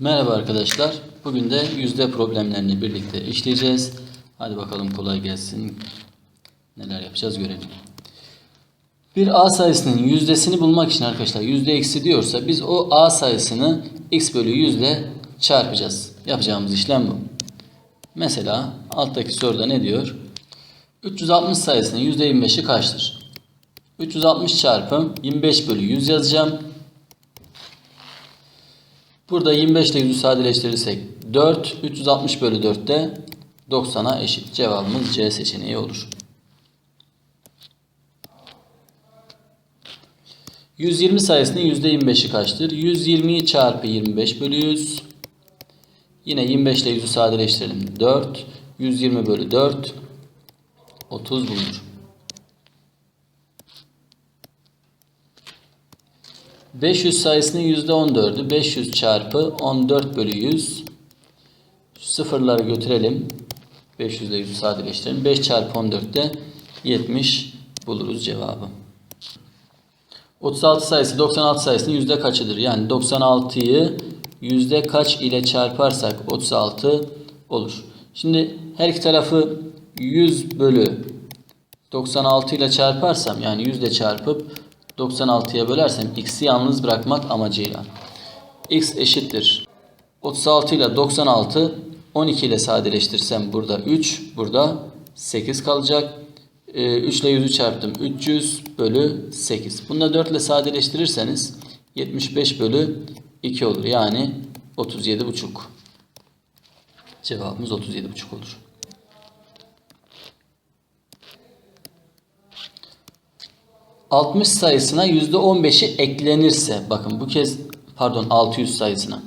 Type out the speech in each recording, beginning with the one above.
Merhaba arkadaşlar. Bugün de yüzde problemlerini birlikte işleyeceğiz. Hadi bakalım kolay gelsin. Neler yapacağız görelim. Bir A sayısının yüzdesini bulmak için arkadaşlar yüzde eksi diyorsa biz o A sayısını x bölü yüzle çarpacağız. Yapacağımız işlem bu. Mesela alttaki soruda ne diyor? 360 sayısının yüzde 25'i kaçtır? 360 çarpı 25 bölü 100 yazacağım. Burada 25 ile 100'ü sadeleştirirsek 4, 360 bölü 4 de 90'a eşit. Cevabımız C seçeneği olur. 120 sayısının %25'i kaçtır? 120 çarpı 25 bölü 100. Yine 25 ile 100'ü sadeleştirelim. 4, 120 bölü 4, 30 bulunur. 500 sayısının %14'ü 500 çarpı 14 bölü 100 Şu sıfırları götürelim. 500 ile 100'ü sadeleştirelim. 5 çarpı 14 de 70 buluruz cevabı. 36 sayısı 96 sayısının yüzde kaçıdır? Yani 96'yı yüzde kaç ile çarparsak 36 olur. Şimdi her iki tarafı 100 bölü 96 ile çarparsam yani 100 ile çarpıp 96'ya bölersem x'i yalnız bırakmak amacıyla. x eşittir. 36 ile 96 12 ile sadeleştirsem burada 3 burada 8 kalacak. Ee, 3 ile 100'ü çarptım. 300 bölü 8. Bunu da 4 ile sadeleştirirseniz 75 bölü 2 olur. Yani 37,5. Cevabımız 37,5 olur. 60 sayısına %15'i eklenirse bakın bu kez pardon 600 sayısına.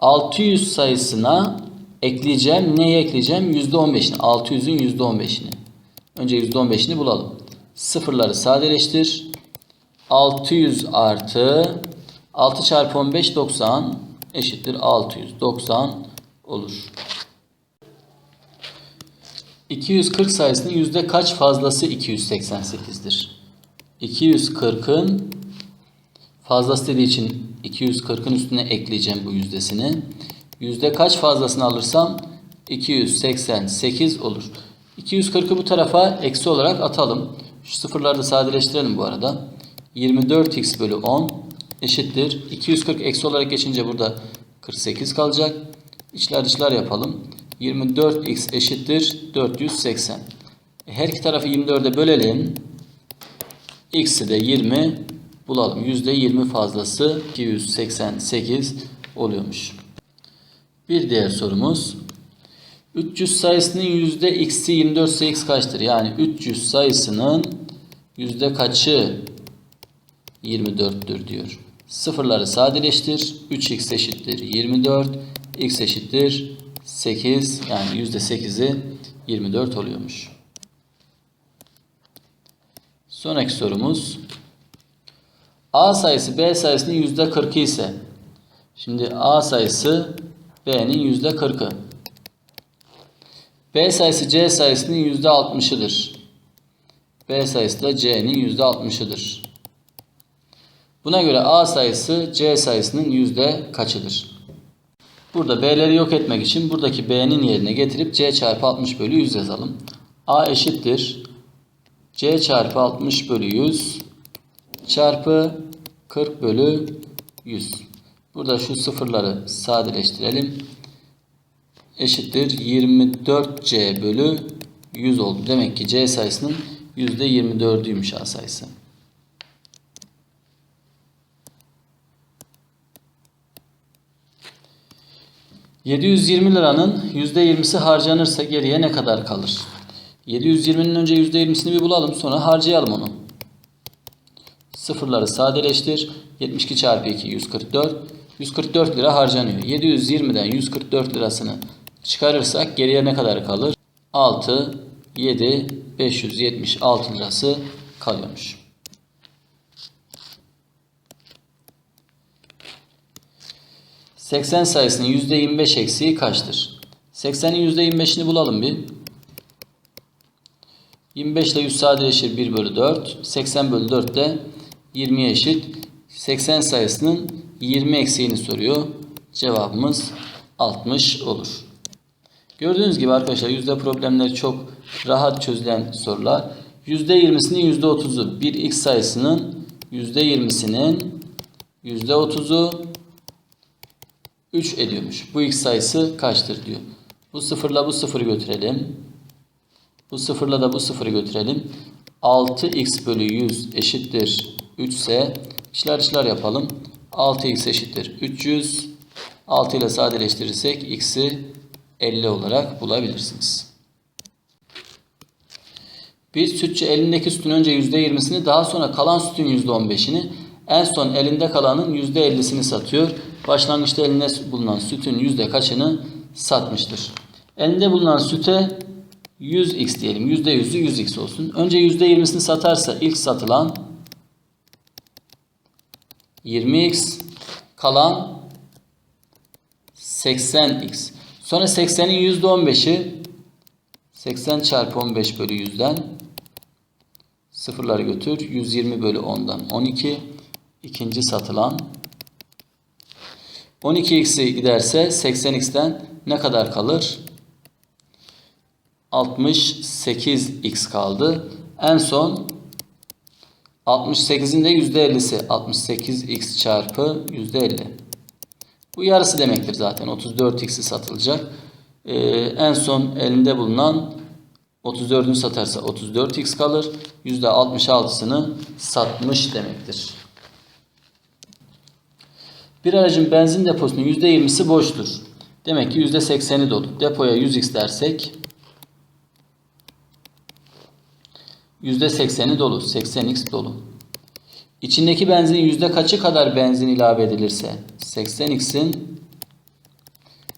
600 sayısına ekleyeceğim. Neye ekleyeceğim? %15'ini 600'ün %15'ini önce %15'ini bulalım. Sıfırları sadeleştir. 600 artı 6 çarpı 15 90 eşittir 690 olur. 240 sayısının yüzde kaç fazlası? 288'dir? 240'ın fazlası dediği için 240'ın üstüne ekleyeceğim bu yüzdesini. Yüzde kaç fazlasını alırsam 288 olur. 240'ı bu tarafa eksi olarak atalım. Şu sıfırları da sadeleştirelim bu arada. 24x bölü 10 eşittir. 240 eksi olarak geçince burada 48 kalacak. İçler dışlar yapalım. 24x eşittir 480. Her iki tarafı 24'e bölelim. X'i de 20 bulalım. %20 fazlası 288 oluyormuş. Bir diğer sorumuz. 300 sayısının yüzde x'i 24 ise x kaçtır? Yani 300 sayısının yüzde kaçı 24'tür diyor. Sıfırları sadeleştir. 3x eşittir 24. x eşittir 8. Yani yüzde 8'i 24 oluyormuş. Sonraki sorumuz. A sayısı B sayısının yüzde 40'ı ise şimdi A sayısı B'nin yüzde 40'ı. B sayısı C sayısının yüzde 60'ıdır. B sayısı da C'nin yüzde 60'ıdır. Buna göre A sayısı C sayısının yüzde kaçıdır? Burada B'leri yok etmek için buradaki B'nin yerine getirip C çarpı 60 bölü 100 yazalım. A eşittir C çarpı 60 bölü 100 çarpı 40 bölü 100. Burada şu sıfırları sadeleştirelim. Eşittir 24C bölü 100 oldu. Demek ki C sayısının %24'üymüş A sayısı. ...720 liranın %20'si harcanırsa geriye ne kadar kalır? 720'nin önce %20'sini bir bulalım. Sonra harcayalım onu. Sıfırları sadeleştir. 72 çarpı 2 144. 144 lira harcanıyor. 720'den 144 lirasını çıkarırsak geriye ne kadar kalır? 6, 7, 576 lirası kalıyormuş. ...80 sayısının %25 eksiği kaçtır? 80'in %25'ini bulalım bir. 25 ile 100 sadeleşir 1 bölü 4. 80 bölü 4 de 20'ye eşit. 80 sayısının 20 eksiğini soruyor. Cevabımız 60 olur. Gördüğünüz gibi arkadaşlar yüzde problemleri çok rahat çözülen sorular. Yüzde yirmisinin yüzde otuzu bir x sayısının yüzde yirmisinin yüzde otuzu 3 ediyormuş. Bu x sayısı kaçtır diyor. Bu sıfırla bu sıfırı götürelim. Bu sıfırla da bu sıfırı götürelim. 6x bölü 100 eşittir 3 ise içler içler yapalım. 6x eşittir 300. 6 ile sadeleştirirsek x'i 50 olarak bulabilirsiniz. Bir sütçü elindeki sütün önce %20'sini daha sonra kalan sütün %15'ini en son elinde kalanın %50'sini satıyor. Başlangıçta elinde bulunan sütün yüzde kaçını satmıştır. Elinde bulunan süte 100x diyelim. %100'ü 100x olsun. Önce %20'sini satarsa ilk satılan 20x kalan 80x. Sonra 80'in %15'i 80 çarpı 15 bölü 100'den sıfırları götür. 120 bölü 10'dan 12. İkinci satılan 12x'i giderse 80x'ten ne kadar kalır? 68x kaldı. En son 68'in de %50'si 68x çarpı %50. Bu yarısı demektir zaten. 34x'i satılacak. Ee, en son elinde bulunan 34'ünü satarsa 34x kalır. %66'sını satmış demektir. Bir aracın benzin deposunun %20'si boştur. Demek ki %80'i dolu. Depoya 100x dersek %80'i dolu. 80x dolu. İçindeki benzinin yüzde kaçı kadar benzin ilave edilirse 80x'in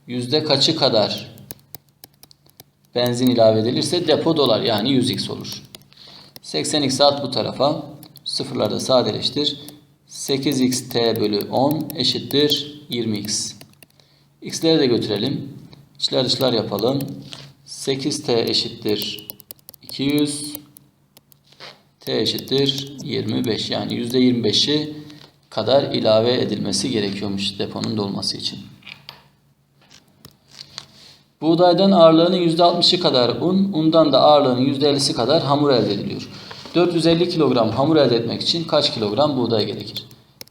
yüzde kaçı kadar benzin ilave edilirse depo dolar yani 100x olur. 80x'i at bu tarafa. Sıfırlarda sadeleştir. 8xt bölü 10 eşittir 20x. x'leri de götürelim. İçler dışlar yapalım. 8t eşittir 200 t eşittir 25 yani %25'i kadar ilave edilmesi gerekiyormuş deponun dolması için. Buğdaydan ağırlığının %60'ı kadar un, undan da ağırlığının %50'si kadar hamur elde ediliyor. 450 kilogram hamur elde etmek için kaç kilogram buğday gerekir?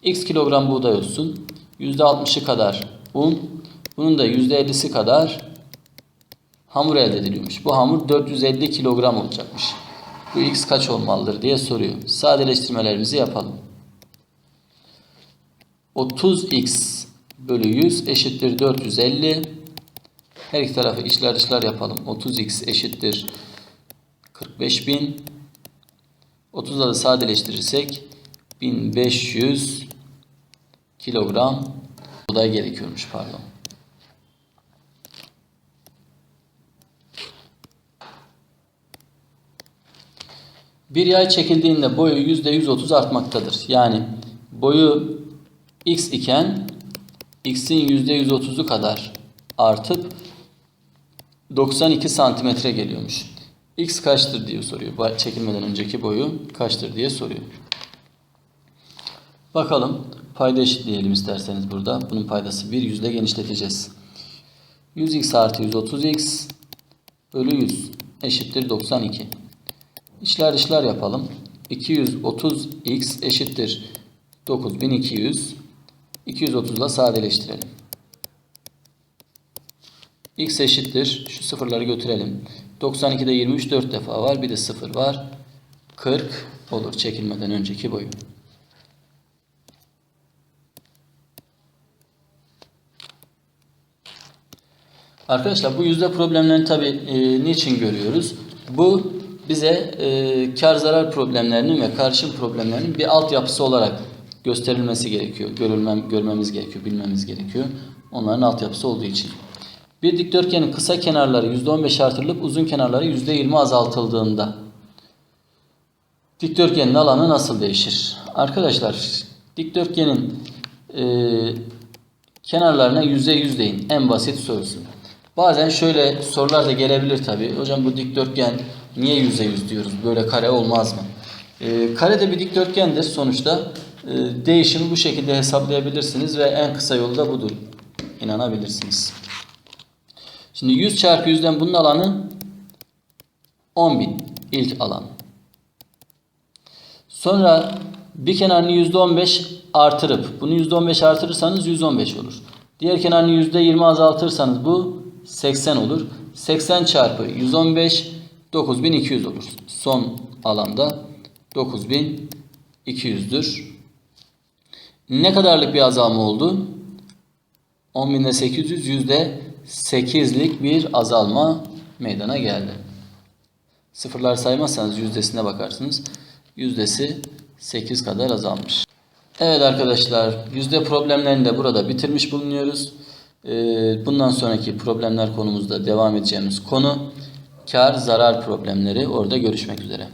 X kilogram buğday olsun. %60'ı kadar un, bunun da %50'si kadar hamur elde ediliyormuş. Bu hamur 450 kilogram olacakmış. Bu x kaç olmalıdır diye soruyor. Sadeleştirmelerimizi yapalım. 30x bölü 100 eşittir 450. Her iki tarafı içler dışlar yapalım. 30x eşittir 45.000. 30'ları sadeleştirirsek 1500 kilogram buğday gerekiyormuş pardon. Bir yay çekildiğinde boyu %130 artmaktadır. Yani boyu x iken x'in %130'u kadar artıp 92 santimetre geliyormuş. X kaçtır diye soruyor. Çekilmeden önceki boyu kaçtır diye soruyor. Bakalım payda eşitleyelim isterseniz burada. Bunun paydası 1 yüzle genişleteceğiz. 100x artı 130x bölü 100 eşittir 92. İçler dışlar yapalım. 230x eşittir 9200. 230 ile sadeleştirelim. x eşittir. Şu sıfırları götürelim. 92'de 23 4 defa var. Bir de sıfır var. 40 olur çekilmeden önceki boyu. Arkadaşlar bu yüzde problemlerini tabi e, niçin görüyoruz? Bu bize e, kar zarar problemlerinin ve karışım problemlerinin bir altyapısı olarak gösterilmesi gerekiyor. Görülmem, görmemiz gerekiyor, bilmemiz gerekiyor. Onların altyapısı olduğu için. Bir dikdörtgenin kısa kenarları %15 artırılıp uzun kenarları %20 azaltıldığında dikdörtgenin alanı nasıl değişir? Arkadaşlar dikdörtgenin e, kenarlarına %100 deyin. En basit sorusu. Bazen şöyle sorular da gelebilir tabi. Hocam bu dikdörtgen niye yüzde yüz diyoruz? Böyle kare olmaz mı? E, kare de bir dikdörtgendir sonuçta. E, değişimi bu şekilde hesaplayabilirsiniz ve en kısa yolu da budur. inanabilirsiniz. Şimdi 100 çarpı 100'den bunun alanı 10.000 ilk alan. Sonra bir kenarını %15 artırıp bunu %15 artırırsanız 115 olur. Diğer kenarını %20 azaltırsanız bu 80 olur. 80 çarpı 115 9200 olur. Son alanda 9200'dür. Ne kadarlık bir azalma oldu? 10.000'de 800 yüzde 8'lik bir azalma meydana geldi. Sıfırlar saymazsanız yüzdesine bakarsınız. Yüzdesi 8 kadar azalmış. Evet arkadaşlar yüzde problemlerini de burada bitirmiş bulunuyoruz. Ee, Bundan sonraki problemler konumuzda devam edeceğimiz konu kar zarar problemleri. Orada görüşmek üzere.